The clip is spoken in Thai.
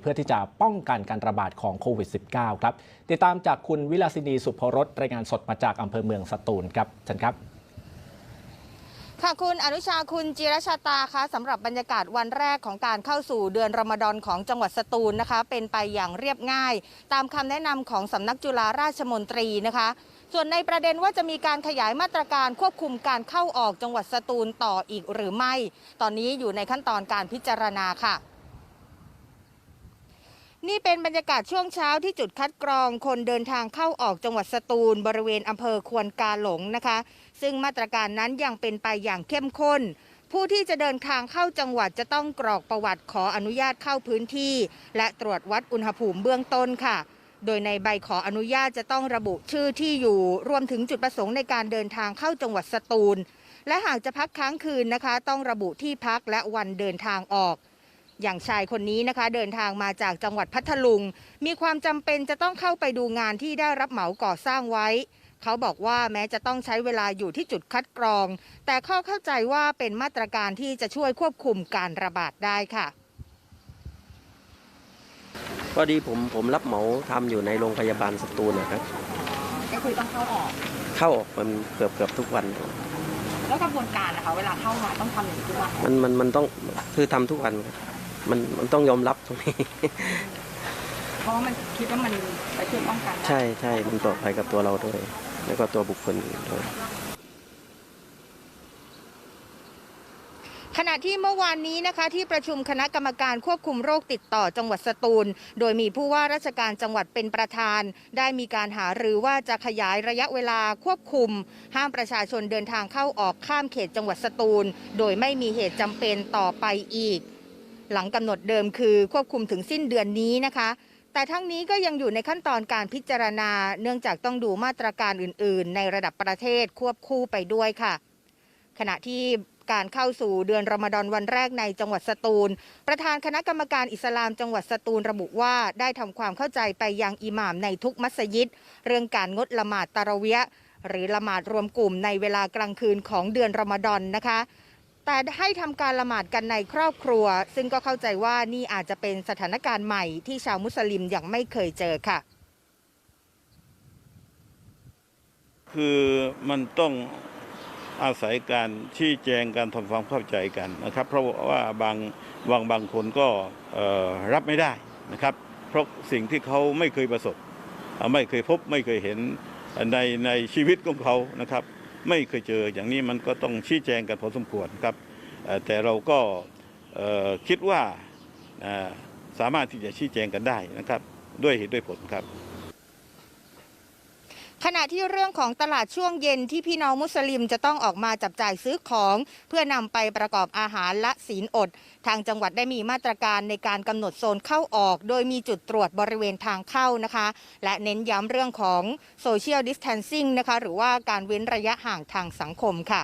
เพื่อที่จะป้องกันการระบาดของโควิด -19 ครับ ติดตามจากคุณวิลาสินีสุภรสรายงานสดมาจากอำเภอเมืองสตูลครับเชิญครับค่ะคุณอนุชาคุณจิรชาตาคะสำหรับบรรยากาศวันแรกของการเข้าสู่เดือนรอมฎอนของจังหวัดสตูลนะคะ เป็นไปอย่างเรียบง่าย ตามคำแนะนำของสำนักจุฬาราชมนตรีนะคะ ส่วนในประเด็นว่าจะมีการขยายมาตรการควบคุมการเข้าออกจังหวัดสตูลต่ออีกหรือไม่ ตอนนี้อยู่ในขั้นตอนการพิจารณาค่ะ นี่เป็นบรรยากาศช่วงเช้าที่จุดคัดกรองคนเดินทางเข้าออกจังหวัดสตูล บริเวณอำเภอควนกาหลงนะคะ ซึ่งมาตรการนั้นยังเป็นไปอย่างเข้มข้น ผู้ที่จะเดินทางเข้าจังหวัดจะต้องกรอกประวัติขออนุญาตเข้าพื้นที่ และตรวจวัดอุณหภูมิเบื้องต้นค่ะ โดยในใบขออนุญาตจะต้องระบุชื่อที่อยู่ รวมถึงจุดประสงค์ในการเดินทางเข้าจังหวัดสตูล และหากจะพักค้างคืนนะคะ ต้องระบุที่พักและวันเดินทางออก อย่างชายคนนี้นะคะ เดินทางมาจากจังหวัดพัทลุง มีความจำเป็นจะต้องเข้าไปดูงานที่ได้รับเหมาก่อสร้างไว้ เขาบอกว่าแม้จะต้องใช้เวลาอยู่ที่จุดคัดกรอง แต่ข้อเข้าใจว่าเป็นมาตรการที่จะช่วยควบคุมการระบาดได้ค่ะพอดีผมผมรับเหมาทำอยู่ในโรงพยาบาลสตูลนะครับก็คือต้องเข้าออก เข้าออกมันเกือบเกือบทุกวัน แล้วกระบวนการนะคะเวลาเข้ามาต้องทำอย่างนี้ทุกวัน มันมันมันต้องคือทำทุกวันครับ มันมันต้องยอมรับตรงนี้ เพราะว่ามันคิดว่ามันไปช่วยป้องกันได้ใช่ใช่มันปลอดภัยกับตัวเราด้วย แล้วก็ตัวบุคคลอื่นด้วยขณะที่เมื่อวานนี้นะคะที่ประชุมคณะกรรมการควบคุมโรคติดต่อจังหวัดสตูล โดยมีผู้ว่าราชการจังหวัดเป็นประธาน ได้มีการหารือว่าจะขยายระยะเวลาควบคุม ห้ามประชาชนเดินทางเข้าออกข้ามเขตจังหวัดสตูล โดยไม่มีเหตุจำเป็นต่อไปอีก หลังกำหนดเดิมคือควบคุมถึงสิ้นเดือนนี้นะคะ แต่ทั้งนี้ก็ยังอยู่ในขั้นตอนการพิจารณา เนื่องจากต้องดูมาตรการอื่น ๆ ในระดับประเทศควบคู่ไปด้วยค่ะ ขณะที่การเข้าสู่เดือนรอมฎอนวันแรกในจังหวัดสตูล ประธานคณะกรรมการอิสลามจังหวัดสตูลระบุว่าได้ทำความเข้าใจไปยังอิหม่ามในทุกมัสยิด เรื่องการงดละหมาดตะระเวียะห์หรือละหมาดรวมกลุ่มในเวลากลางคืนของเดือนรอมฎอนนะคะ แต่ให้ทำการละหมาดกันในครอบครัว ซึ่งก็เข้าใจว่านี่อาจจะเป็นสถานการณ์ใหม่ที่ชาวมุสลิมยังไม่เคยเจอค่ะ คือมันต้องอาศัยการชี้แจงการทำความเข้าใจกันนะครับ เพราะว่าบางบางบางคนก็รับไม่ได้นะครับ เพราะสิ่งที่เขาไม่เคยประสบ ไม่เคยพบไม่เคยเห็นในในชีวิตของเขานะครับ ไม่เคยเจออย่างนี้มันก็ต้องชี้แจงกันพอสมควรครับแต่เราก็คิดว่าสามารถที่จะชี้แจงกันได้นะครับ ด้วยเหตุด้วยผลครับ ขณะที่เรื่องของตลาดช่วงเย็นที่พี่น้องมุสลิมจะต้องออกมาจับจ่ายซื้อของ เพื่อนำไปประกอบอาหารและศีลอด ทางจังหวัดได้มีมาตรการในการกำหนดโซนเข้าออก โดยมีจุดตรวจบริเวณทางเข้านะคะ และเน้นย้ำเรื่องของโซเชียลดิสแทนซิ่งนะคะหรือว่าการเว้นระยะห่างทางสังคมค่ะ